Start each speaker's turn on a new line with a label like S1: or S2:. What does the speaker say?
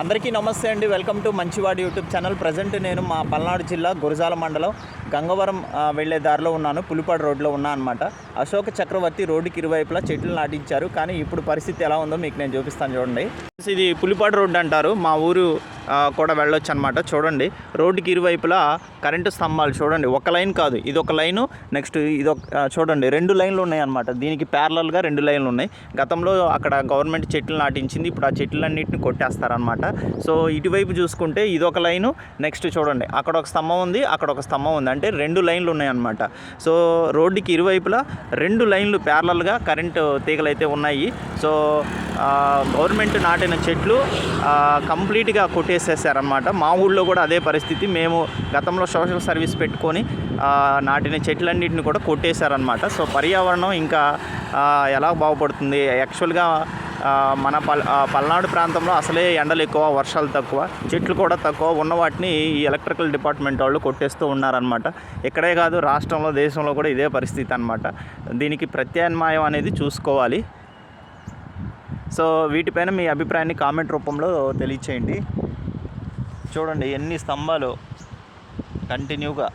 S1: అందరికీ నమస్తే అండి. వెల్కమ్ టు మంచివాడి యూట్యూబ్ ఛానల్. ప్రజెంట్ నేను మా పల్నాడు జిల్లా గురజాల మండలం గంగవరం వెళ్ళే దారిలో ఉన్నాను. పులిపాడు రోడ్లో ఉన్నా అనమాట అశోక చక్రవర్తి రోడ్డుకి ఇరువైపులా చెట్లు నాటించారు. కానీ ఇప్పుడు పరిస్థితి ఎలా ఉందో మీకు నేను చూపిస్తాను చూడండి. ఇది పులిపాడు రోడ్డు అంటారు. మా ఊరు కూడా వెళ్ళొచ్చు అనమాట చూడండి రోడ్డుకి ఇరువైపులా కరెంటు స్తంభాలు చూడండి. ఒక లైన్ కాదు ఇది ఒక లైను నెక్స్ట్ ఇది ఒక చూడండి రెండు లైన్లు ఉన్నాయన్నమాట. దీనికి ప్యారలల్గా రెండు లైన్లు ఉన్నాయి. గతంలో అక్కడ గవర్నమెంట్ చెట్లు నాటించింది ఇప్పుడు ఆ చెట్లన్నింటిని కొట్టేస్తారనమాట సో ఇటువైపు చూసుకుంటే ఇది ఒక లైను నెక్స్ట్ చూడండి అక్కడ ఒక స్తంభం ఉంది అక్కడ ఒక స్తంభం ఉంది. అంటే రెండు లైన్లు ఉన్నాయన్నమాట. సో రోడ్డుకి ఇరువైపులా రెండు లైన్లు ప్యారలల్గా కరెంటు తీగలు అయితే ఉన్నాయి. సో గవర్నమెంట్ నాటిన చెట్లు కంప్లీట్గా కొట్టే చేసేసారనమాట మా ఊళ్ళో కూడా అదే పరిస్థితి. మేము గతంలో సోషల్ సర్వీస్ పెట్టుకొని నాటిన చెట్లన్నింటిని కూడా కొట్టేశారనమాట సో పర్యావరణం ఇంకా ఎలా బాగుపడుతుంది? యాక్చువల్గా మన పల్ పల్నాడు ప్రాంతంలో అసలే ఎండలు ఎక్కువ వర్షాలు తక్కువ చెట్లు కూడా తక్కువ ఉన్న వాటిని ఈ ఎలక్ట్రికల్ డిపార్ట్మెంట్ వాళ్ళు కొట్టేస్తూ ఉన్నారనమాట ఇక్కడే కాదు రాష్ట్రంలో దేశంలో కూడా ఇదే పరిస్థితి అనమాట దీనికి ప్రత్యామ్నాయం అనేది చూసుకోవాలి. సో వీటిపైన మీ అభిప్రాయాన్ని కామెంట్ రూపంలో తెలియచేయండి. చూడండి ఎన్ని స్తంభాలు. కంటిన్యూగా